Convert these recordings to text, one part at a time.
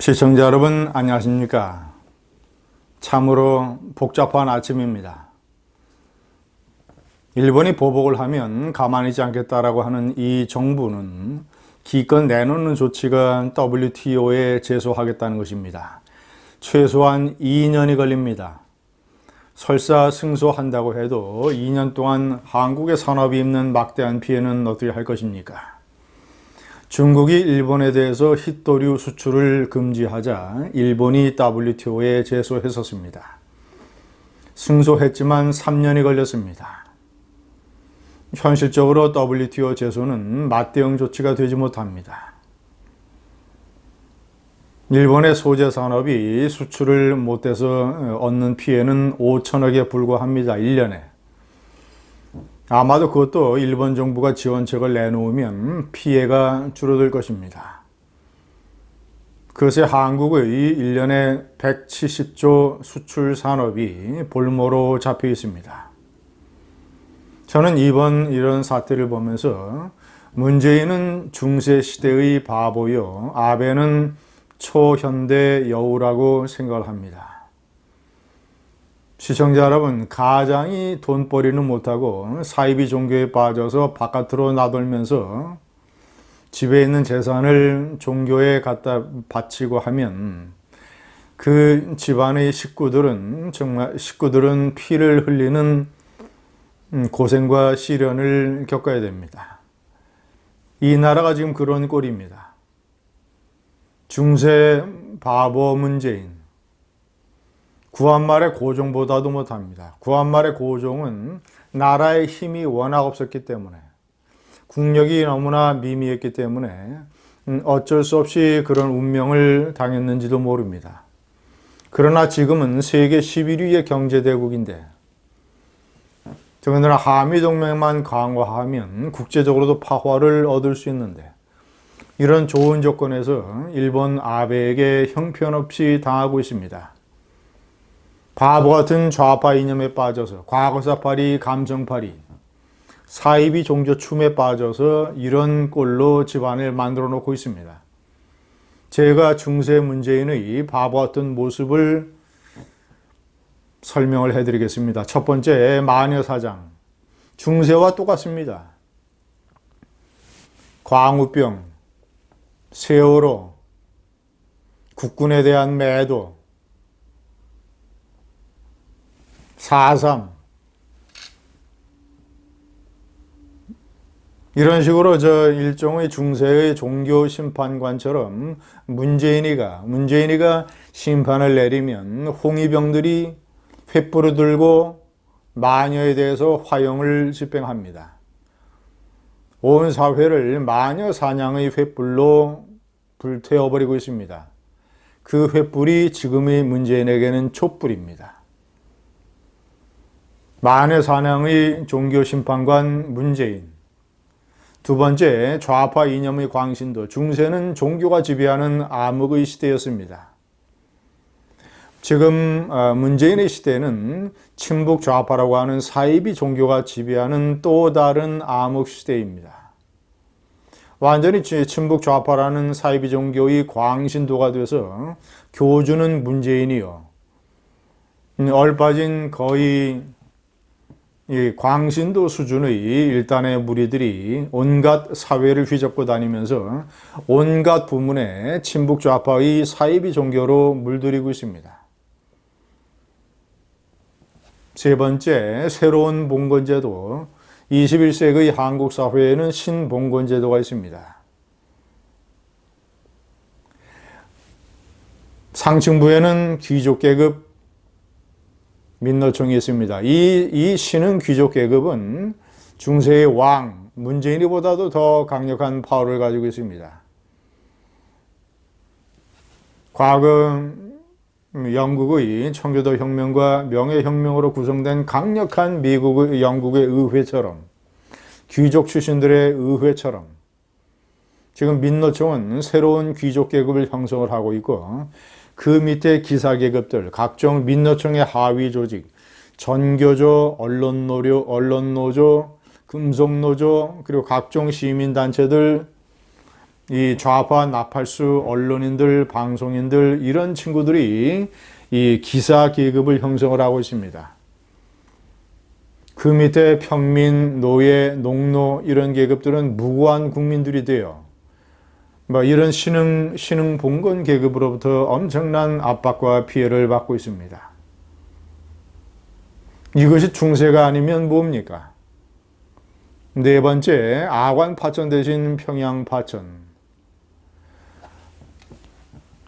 시청자 여러분 안녕하십니까? 참으로 복잡한 아침입니다. 일본이 보복을 하면 가만히 있지 않겠다라고 하는 이 정부는 기껏 내놓는 조치가 WTO에 제소하겠다는 것입니다. 최소한 2년이 걸립니다. 설사 승소한다고 해도 2년 동안 한국의 산업이 입는 막대한 피해는 어떻게 할 것입니까? 중국이 일본에 대해서 흰도류 수출을 금지하자 일본이 WTO에 제소했었습니다. 승소했지만 3년이 걸렸습니다. 현실적으로 WTO 제소는 맞대응 조치가 되지 못합니다. 일본의 소재 산업이 수출을 못해서 얻는 피해는 5천억에 불과합니다. 1년에. 아마도 그것도 일본 정부가 지원책을 내놓으면 피해가 줄어들 것입니다. 그것에 한국의 1년에 170조 수출 산업이 볼모로 잡혀 있습니다. 저는 이번 이런 사태를 보면서 문재인은 중세 시대의 바보요, 아베는 초현대 여우라고 생각을 합니다. 시청자 여러분, 가장이 돈벌이는 못하고 사이비 종교에 빠져서 바깥으로 나돌면서 집에 있는 재산을 종교에 갖다 바치고 하면 그 집안의 식구들은 정말 식구들은 피를 흘리는 고생과 시련을 겪어야 됩니다. 이 나라가 지금 그런 꼴입니다. 중세 바보 문재인, 구한말의 고종보다도 못합니다. 구한말의 고종은 나라의 힘이 워낙 없었기 때문에 국력이 너무나 미미했기 때문에 어쩔 수 없이 그런 운명을 당했는지도 모릅니다. 그러나 지금은 세계 11위의 경제대국인데 더군다나 한미동맹만 강화하면 국제적으로도 파화를 얻을 수 있는데 이런 좋은 조건에서 일본 아베에게 형편없이 당하고 있습니다. 바보 같은 좌파 이념에 빠져서 과거사파리 감정파리 사이비 종교 춤에 빠져서 이런 꼴로 집안을 만들어 놓고 있습니다. 제가 중세 문재인의 바보 같은 모습을 설명을 해드리겠습니다. 첫 번째 마녀사장 중세와 똑같습니다. 광우병, 세월호, 국군에 대한 매도, 4.3 이런 식으로 저 일종의 중세의 종교 심판관처럼 문재인이가 문재인이가 심판을 내리면 홍위병들이 횃불을 들고 마녀에 대해서 화형을 집행합니다. 온 사회를 마녀 사냥의 횃불로 불태워버리고 있습니다. 그 횃불이 지금의 문재인에게는 촛불입니다. 만의 사냥의 종교 심판관 문재인. 두 번째, 좌파 이념의 광신도. 중세는 종교가 지배하는 암흑의 시대였습니다. 지금 어, 문재인의 시대는 친북 좌파라고 하는 사이비 종교가 지배하는 또 다른 암흑 시대입니다. 완전히 친북 좌파라는 사이비 종교의 광신도가 돼서 교주는 문재인이요. 음, 얼빠진 거의 이 광신도 수준의 일단의 무리들이 온갖 사회를 휘젓고 다니면서 온갖 부문에 친북 좌파의 사이비 종교로 물들이고 있습니다. 세 번째, 새로운 봉건제도. 21세기의 한국 사회에는 신봉건제도가 있습니다. 상층부에는 귀족계급 민노총이 있습니다. 이, 이 신흥 귀족 계급은 중세의 왕, 문재인이보다도 더 강력한 파워를 가지고 있습니다. 과거 영국의 청교도 혁명과 명예혁명으로 구성된 강력한 미국의 영국의 의회처럼 귀족 출신들의 의회처럼 지금 민노총은 새로운 귀족 계급을 형성을 하고 있고 그 밑에 기사 계급들, 각종 민노총의 하위 조직, 전교조, 언론노조, 언론노조, 금속노조, 그리고 각종 시민단체들 이 좌파 나팔수 언론인들, 방송인들 이런 친구들이 이 기사 계급을 형성을 하고 있습니다. 그 밑에 평민, 노예, 농노 이런 계급들은 무고한 국민들이 돼요. 뭐 이런 신흥 신흥 봉건 계급으로부터 엄청난 압박과 피해를 받고 있습니다. 이것이 중세가 아니면 뭡니까? 네 번째, 아관 파천 대신 평양 파천.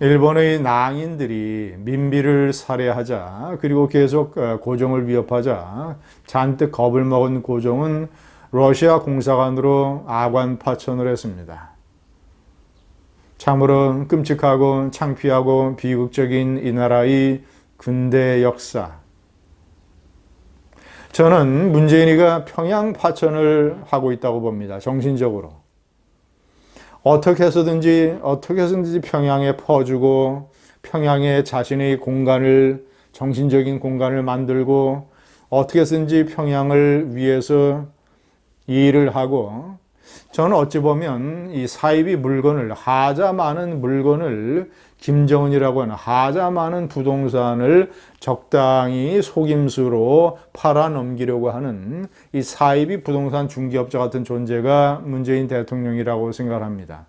일본의 낭인들이 민비를 살해하자 그리고 계속 어, 고종을 위협하자 잔뜩 겁을 먹은 고종은 러시아 공사관으로 아관 파천을 했습니다. 참으로 끔찍하고 창피하고 비극적인 이 나라의 근대 역사. 저는 문재인이가 평양 파천을 하고 있다고 봅니다. 정신적으로. 어떻게 해서든지 어떻게 해서든지 평양에 퍼주고 평양에 자신의 공간을 정신적인 공간을 만들고 어떻게 해서든지 평양을 위해서 일을 하고 저는 어찌 보면 이 사이비 물건을 하자 많은 물건을 김정은이라고 하는 하자 많은 부동산을 적당히 속임수로 팔아 넘기려고 하는 이 사이비 부동산 중개업자 같은 존재가 문재인 대통령이라고 생각합니다.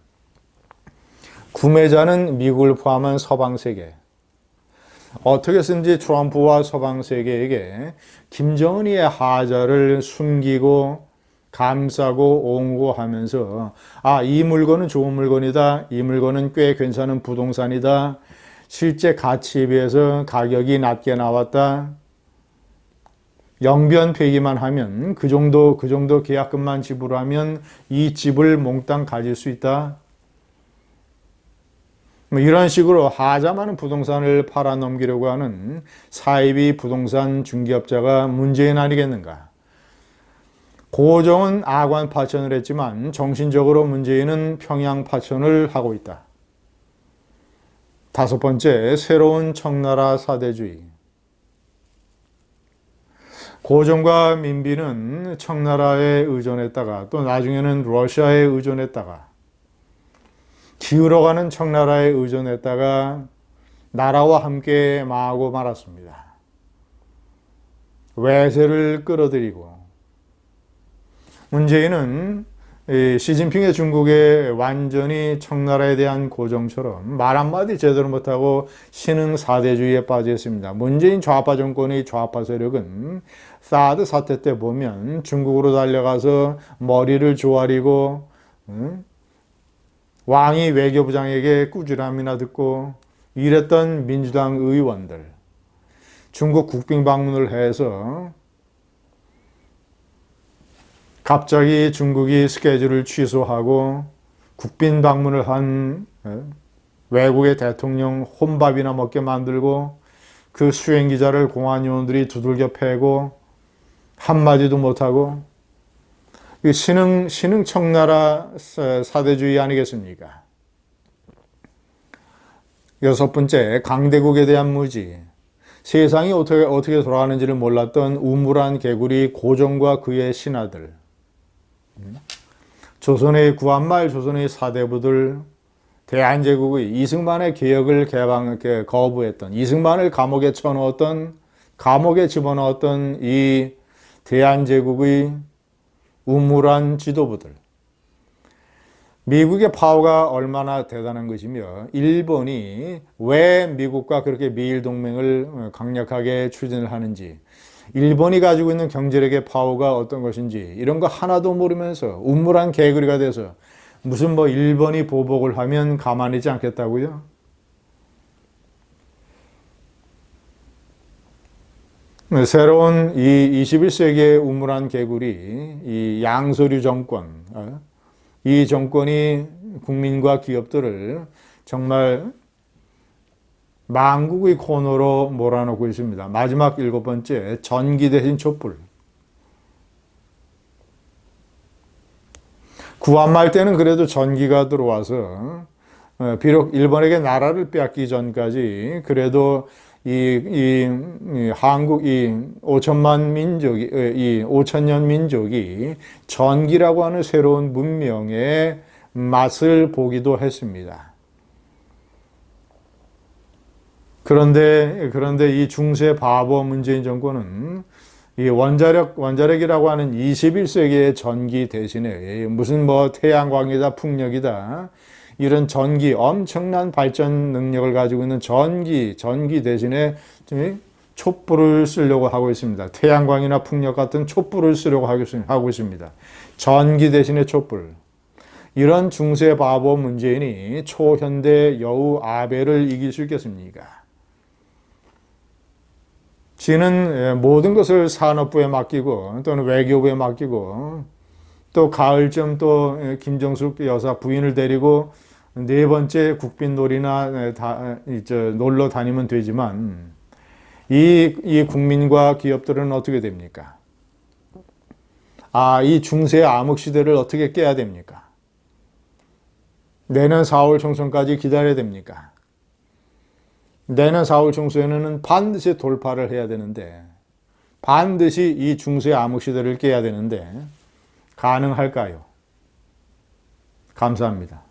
구매자는 미국을 포함한 서방 세계. 어떻게든지 트럼프와 서방 세계에게 김정은이의 하자를 숨기고 감싸고 옹호하면서 아, 이 물건은 좋은 물건이다. 이 물건은 꽤 괜찮은 부동산이다. 실제 가치에 비해서 가격이 낮게 나왔다. 영변 폐기만 하면 그 정도 그 정도 계약금만 지불하면 이 집을 몽땅 가질 수 있다. 뭐 이런 식으로 하자 많은 부동산을 팔아 넘기려고 하는 사이비 부동산 중개업자가 문재인 아니겠는가? 고종은 아관 파천을 했지만 정신적으로 문재인은 평양 파천을 하고 있다. 다섯 번째, 새로운 청나라 사대주의. 고종과 민비는 청나라에 의존했다가 또 나중에는 러시아에 의존했다가 기울어가는 청나라에 의존했다가 나라와 함께 망하고 말았습니다. 외세를 끌어들이고 문재인은 시진핑의 중국에 완전히 청나라에 대한 고정처럼 말 한마디 제대로 못하고 신흥 사대주의에 빠져 있습니다. 문재인 좌파 정권의 좌파 세력은 사드 사태 때 보면 중국으로 달려가서 머리를 조아리고 응? 왕이 외교부장에게 꾸지람이나 듣고 이랬던 민주당 의원들 중국 국빈 방문을 해서 갑자기 중국이 스케줄을 취소하고 국빈 방문을 한 예, 외국의 대통령 혼밥이나 먹게 만들고 그 수행 기자를 공안 요원들이 두들겨 패고 한마디도 못하고 신흥 신흥 청나라 사대주의 아니겠습니까? 여섯 번째 강대국에 대한 무지. 세상이 어떻게 어떻게 돌아가는지를 몰랐던 우물한 개구리 고종과 그의 신하들. 조선의 구한말 조선의 사대부들 대한제국의 이승만의 개혁을 개방 거부했던 이승만을 감옥에 쳐넣었던 감옥에 집어넣었던 이 대한제국의 우물한 지도부들. 미국의 파워가 얼마나 대단한 것이며 일본이 왜 미국과 그렇게 미일 동맹을 강력하게 추진을 하는지 일본이 가지고 있는 경제력의 파워가 어떤 것인지 이런 거 하나도 모르면서 우물한 개구리가 돼서 무슨 뭐 일본이 보복을 하면 가만히 있지 않겠다고요? 새로운 이 21세기의 우물한 개구리, 이 양서류 정권, 어? 이 정권이 국민과 기업들을 정말 망국의 코너로 몰아넣고 있습니다. 마지막 일곱 번째, 전기 대신 촛불. 구한말 때는 그래도 전기가 들어와서 어, 비록 일본에게 나라를 빼앗기 전까지 그래도 이, 이, 이 한국 이 5천만 민족이 어, 이 5천 년 민족이 전기라고 하는 새로운 문명에 맛을 보기도 했습니다. 그런데 그런데 이 중세 바보 문재인 정권은 이 원자력 원자력이라고 하는 21세기의 전기 대신에 무슨 뭐 태양광이다 풍력이다 이런 전기 엄청난 발전 능력을 가지고 있는 전기 전기 대신에 촛불을 쓰려고 하고 있습니다. 태양광이나 풍력 같은 촛불을 쓰려고 하고 있습니다. 전기 대신에 촛불. 이런 중세 바보 문재인이 초현대 여우 아베를 이길 수 있겠습니까? 지는 모든 것을 산업부에 맡기고 또는 외교부에 맡기고 또 가을쯤 또 김정숙 여사 부인을 데리고 네 번째 국빈놀이나 다, 놀러 다니면 되지만 이, 이 국민과 기업들은 어떻게 됩니까? 아, 이 중세 암흑 시대를 어떻게 깨야 됩니까? 내년 4월 총선까지 기다려야 됩니까? 내년 4월 총선에는 반드시 돌파를 해야 되는데 반드시 이 중세 암흑 시대를 깨야 되는데 가능할까요? 감사합니다.